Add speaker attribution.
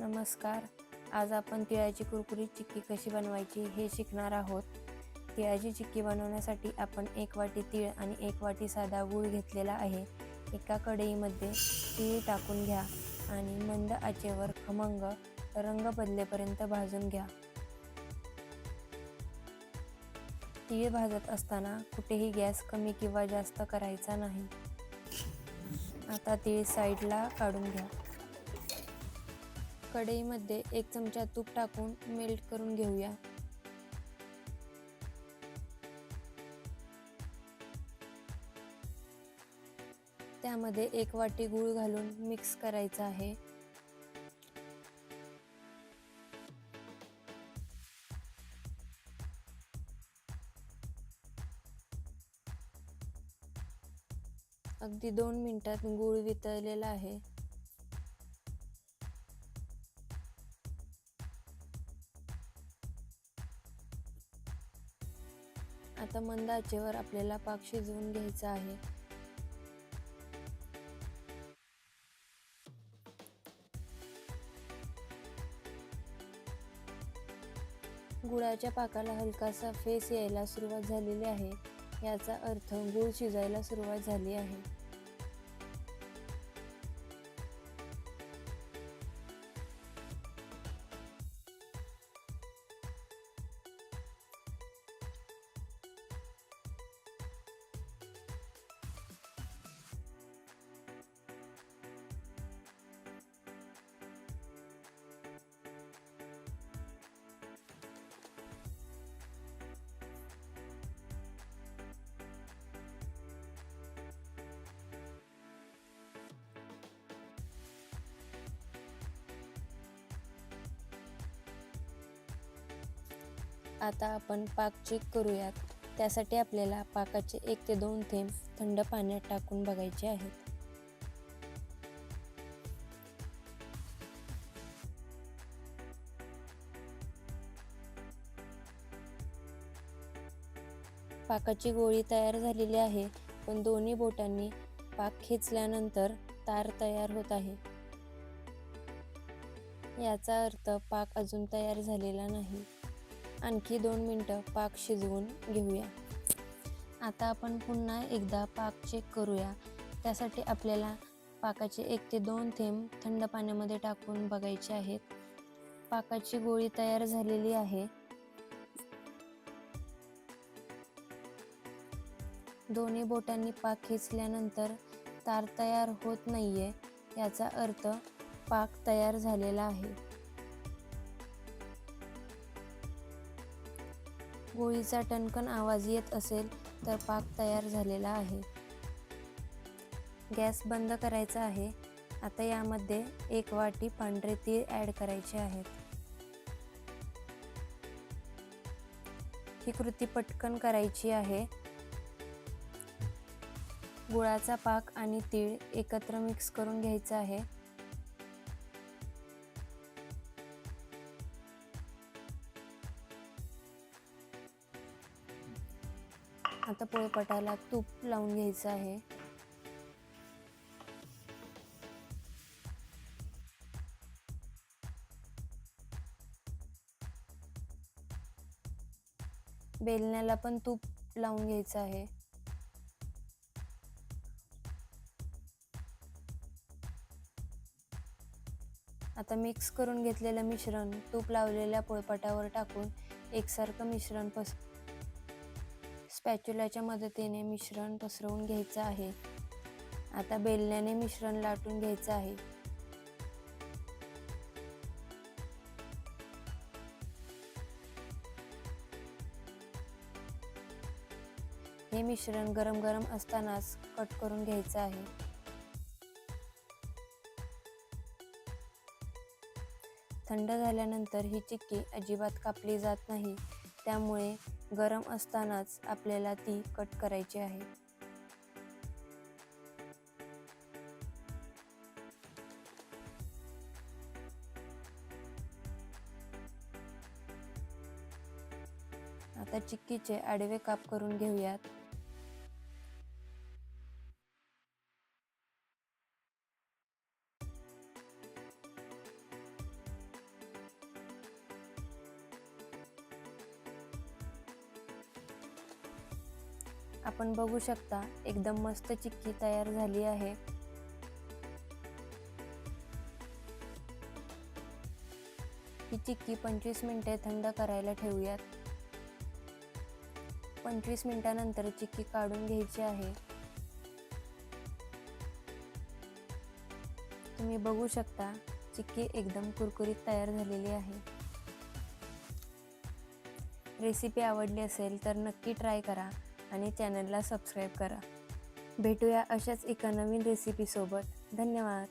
Speaker 1: नमस्कार. आज आपण तिळाची कुरकुरीत चिक्की कशी बनवायची हे शिकणार आहोत. तिळाची चिक्की बनवण्यासाठी आपण एक वाटी तीळ आणि एक वाटी साधा गूळ घेतलेला आहे. एका कढईमध्ये तीळ टाकून घ्या आणि मंद आचेवर खमंग रंग बदलेपर्यंत भाजून घ्या. तीळ भाजत असताना कुठेही गॅस कमी किंवा जास्त करायचा नाही. आता तीळ साईडला काढून घ्या. कढईमध्ये एक चमचा तूप टाकून मेल्ट करून घेऊया. त्यामध्ये एक वाटी गूळ घालून मिक्स करायचा आहे. अगदी दोन मिनिटात गूळ वितळलेला आहे. आता मंद आचेवर आपल्याला पाक शिजवून घ्यायचा आहे. गुळाच्या पाकाला हलकासा फेस यायला सुरुवात झालेली आहे. याचा अर्थ गुळ शिजायला सुरुवात झाली आहे. आता आपण पाक चेक करूयात. त्यासाठी आपल्याला पाकाचे एक ते दोन थेंब थंड पाण्यात टाकून बघायचे आहेत. पाकाची गोळी तयार झालेली आहे पण दोन्ही बोटांनी पाक खेचल्यानंतर तार तयार होत आहे. याचा अर्थ पाक अजून तयार झालेला नाही. आणखी दोन मिनटं पाक शिजवून घेऊया. आता आपण पुन्हा एकदा पाक चेक करूया. त्यासाठी आपल्याला पाकाचे एक ते दोन थेंब थंड पाण्यामध्ये टाकून बघायचे आहेत. पाकाची गोळी तयार झालेली आहे. दोन्ही बोटांनी पाक खेचल्यानंतर तार तयार होत नाहीये याचा अर्थ पाक तयार झालेला आहे. गोळीचा टणकन आवाज येत असेल तर पाक तयार झालेला आहे. गॅस बंद करायचा आहे. आता यामध्ये एक वाटी पांढरे तीळ ॲड करायचे आहेत. ही कृती पटकन करायची आहे. गुळाचा पाक आणि तीळ एकत्र मिक्स करून घ्यायचा आहे. आता पोळपाटाला तूप लावून घ्यायचं आहे. बेलण्याला पण तूप लावून घ्यायचं आहे. आता मिक्स करून घेतलेलं मिश्रण तूप लावलेल्या पोळपाटावर टाकून एकसारखं मिश्रण पस स्पॅच्युलाच्या मदतीने मिश्रण पसरवून घ्यायचं आहे. आता बेलण्याने मिश्रण लाटून घ्यायचं आहे. हे मिश्रण गरम गरम असतानाच कट करून घ्यायचं आहे. थंड झाल्यानंतर ही चिक्की अजिबात कापली जात नाही. त्यामुळे गरम असतानाच आपल्याला ती कट करायची आहे. आता चिक्कीचे आडवे काप करून घेऊयात. आपण बघू शकता एकदम मस्त चिक्की तयार झाली आहे. ही चिक्की पंचवीस मिनटे थंड करायला ठेवूयात. पंचवीस मिनटानंतर चिक्की काढून घ्यायची आहे. तुम्ही बघू शकता चिक्की एकदम कुरकुरीत तयार झालेली आहे. रेसिपी आवडली असेल तर नक्की ट्राय करा. आणि चॅनलला सबस्क्राईब करा. भेटूया अशाच एका नवीन रेसिपीसोबत धन्यवाद.